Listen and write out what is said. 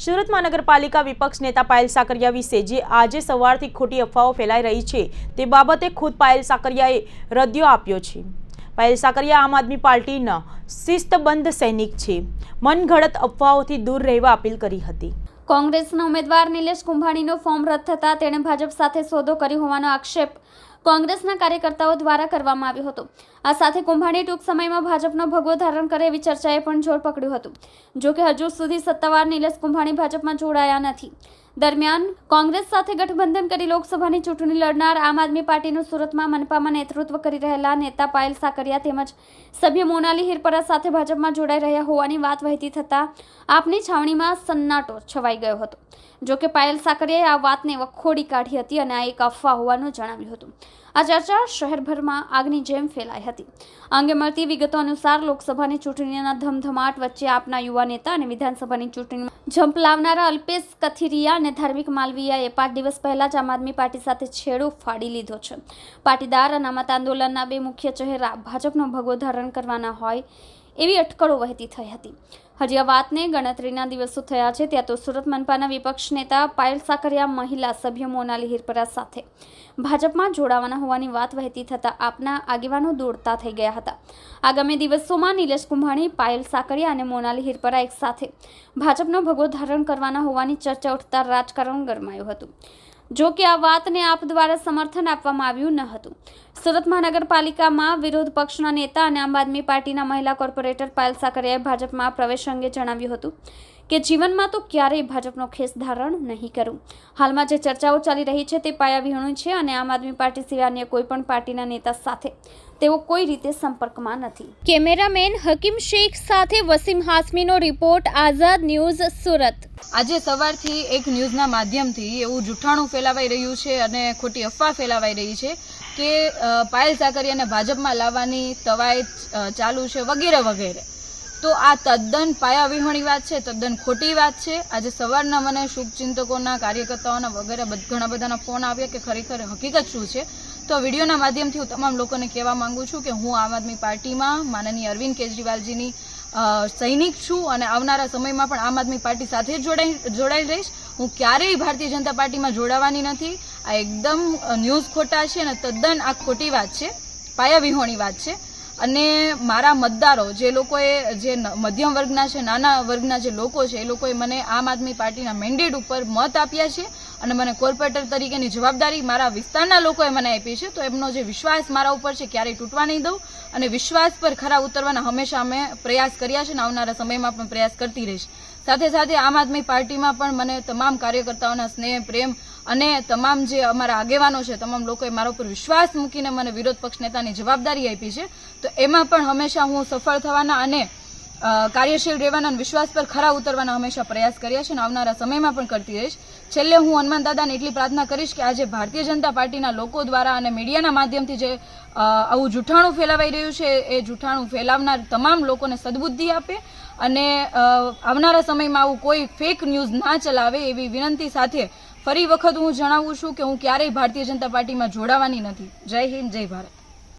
સુરત મહાનગરપાલિકા વિપક્ષ નેતા પાયલ સાકરિયા વિશે, જે આજે સવારથી ખોટી અફવાઓ ફેલાઈ રહી છે, તે બાબતે ખુદ પાયલ સાકરિયાએ રદિયો આપ્યો છે. પાયલ સાકરિયા આમ આદમી પાર્ટીના શિસ્તબંધ સૈનિક છે. મનગઢત અફવાઓથી દૂર રહેવા અપીલ કરી હતી. કોંગ્રેસના ઉમેદવાર નિલેશ કુંભાણીનું ફોર્મ રદ થતાં તેણે ભાજપ સાથે સોદો કર્યો હોવાનો આક્ષેપ. કોંગ્રેસના કાર્યકર્તાઓ દ્વારા કરવામાં આવ્યો હતો. આ સાથે કુંભાણી ટૂંક સમયમાં ભાજપનો ભગવો ધારણ કરે એવી ચર્ચાએ પણ જોર પકડ્યું હતું. જોકે હજુ સુધી સત્તાવાર નિલેશ કુંભાણી ભાજપમાં જોડાયા નથી. દરમિયાન કોંગ્રેસ સાથે ગઠબંધન કરી લોકસભાની ચૂંટણી લડનાર આમ આદમી પાર્ટીનું સુરતમાં મનપામાં નેતૃત્વ કરી રહેલા નેતા પાયલ સાકરિયા તેમજ સભ્ય મોનાલી હિરપરા સાથે ભાજપમાં જોડાઈ રહ્યા હોવાની વાત વહેતી થતાં આપની છાવણીમાં સન્નાટો છવાઈ ગયો હતો. જો કે પાયલ સાકરિયાએ આ વાતને વખોડી કાઢી હતી અને આ એક અફવા હોવાનું જણાવ્યું હતું. આ ચર્ચા શહેરભરમાં આગની જેમ ફેલાઈ હતી. આ અંગે મળતી વિગતો અનુસાર લોકસભાની ચૂંટણીના ધમધમાટ વચ્ચે આપના યુવા નેતા અને વિધાનસભાની ચૂંટણીમાં જંપ લાવનારા અલ્પેશ કથિરિયા અને ધાર્મિક માલવીયાએ પાંચ દિવસ પહેલા જ આમ આદમી પાર્ટી સાથે છેડો ફાડી લીધો છે. પાટીદાર અનામત આંદોલનના બે મુખ્ય ચહેરા ભાજપનો ભગવો ધારણ કરવાના હોય એવી અટકળો વહેતી થઈ હતી. હજી આ વાતને ગણતરીના દિવસો થયા છે, ત્યાં તો સુરત મનપાના વિપક્ષ નેતા પાયલ સાકરિયા, મહિલા સભ્ય મોનાલી હિરપરા સાથે. ભાજપમાં જોડાવાના હોવાની વાત વહેતી થતાં આપના આગેવાનો દોડતા થઈ ગયા હતા. આગામી દિવસોમાં નિલેશ કુંભાણી, પાયલ સાકરિયા અને મોનાલી હિરપરા એક સાથે. ભાજપનો ભગવો ધારણ કરવાના હોવાની ચર્ચા ઉઠતા રાજકારણ ગરમાયું હતું. જો કે આ વાતને આપ દ્વારા સમર્થન આપવામાં આવ્યું ન હતું. સુરત મહાનગરપાલિકામાં વિરોધ પક્ષના નેતા અને આમ આદમી પાર્ટીના મહિલા કોર્પોરેટર પાયલ સાકરિયાએ ભાજપમાં પ્રવેશ અંગે જણાવ્યું હતું કે જીવનમાં તો ક્યારેય ભાજપનો ખેસ ધારણ નહીં કરું. હાલમાં જે ચર્ચાઓ ચાલી રહી છે તે પાયાવિહોણું છે અને આમ આદમી પાર્ટી સિવાય અન્ય કોઈ પણ પાર્ટીના નેતા સાથે તેઓ કોઈ રીતે સંપર્કમાં નથી. કેમેરામેન હકીમ શેખ સાથે વસીમ હાસમીનો રિપોર્ટ આઝાદ ન્યૂઝ સુરત. આજે સવારથી એક ન્યૂઝના માધ્યમથી એવું જૂઠાણું ફેલાવાઈ રહ્યું છે અને ખોટી અફવા ફેલાવાઈ રહી છે કે પાયલ સાકરિયાને ભાજપમાં લાવવાની તવાયત ચાલુ છે વગેરે વગેરે. તો આ તદ્દન પાયાવિહોણી વાત છે, તદ્દન ખોટી વાત છે. આજે સવારના મને શુભચિંતકોના કાર્યકર્તાઓના વગેરે ઘણા બધાના ફોન આવ્યા કે ખરેખર હકીકત શું છે. તો વિડીયોના માધ્યમથી હું તમામ લોકોને કહેવા માંગુ છું કે હું આમ આદમી પાર્ટીમાં માનનીય અરવિંદ કેજરીવાલજીની સૈનિક છું અને આવનારા સમયમાં પણ આમ આદમી પાર્ટી સાથે જોડાઈ જોડાઈ રહીશ. હું ક્યારેય ભારતીય જનતા પાર્ટીમાં જોડાવાની નથી. આ એકદમ ન્યૂઝ ખોટા છે અને તદ્દન આ ખોટી વાત છે. પાયાવિહોણી વાત છે. અને મારા મતદારો, જે લોકોએ, જે મધ્યમ વર્ગના છે, નાના વર્ગના જે લોકો છે, એ લોકોએ મને આમ આદમી પાર્ટીના મેન્ડેટ ઉપર મત આપ્યા છે. અને મને કોર્પોરેટર તરીકેની જવાબદારી મારા વિસ્તારના લોકોએ મને આપી છે, તો એમનો જે વિશ્વાસ મારા ઉપર છે ક્યારેય તૂટવા નહીં દઉં. અને વિશ્વાસ પર ખરા ઉતરવાના હંમેશા અમે પ્રયાસ કર્યા છે અને આવનારા સમયમાં પણ પ્રયાસ કરતી રહીશ. સાથે સાથે આમ આદમી પાર્ટીમાં પણ મને તમામ કાર્યકર્તાઓના સ્નેહ, પ્રેમ અને તમામ જે અમારા આગેવાનો છે, તમામ લોકોએ મારા ઉપર વિશ્વાસ મૂકીને મને વિરોધ પક્ષ નેતાની જવાબદારી આપી છે. તો એમાં પણ હંમેશા હું સફળ થવાના અને કાર્યશીલ રહેવાના વિશ્વાસ પર ખરા ઉતરવાના હંમેશા પ્રયાસ કર્યા છે અને આવનારા સમયમાં પણ કરતી રહીશ. છેલ્લે હું હનુમાન દાદાને એટલી પ્રાર્થના કરીશ કે આજે ભારતીય જનતા પાર્ટીના લોકો દ્વારા અને મીડિયાના માધ્યમથી જે આવું જૂઠાણું ફેલાવાઈ રહ્યું છે, એ જૂઠાણું ફેલાવનાર તમામ લોકોને સદબુદ્ધિ આપે અને આવનારા સમયમાં આવું કોઈ ફેક ન્યૂઝ ના ચલાવે એવી વિનંતી સાથે ફરી વખત હું જણાવું છું કે હું ક્યારેય ભારતીય જનતા પાર્ટીમાં જોડાવાની નથી. જય હિન્દ, જય ભારત.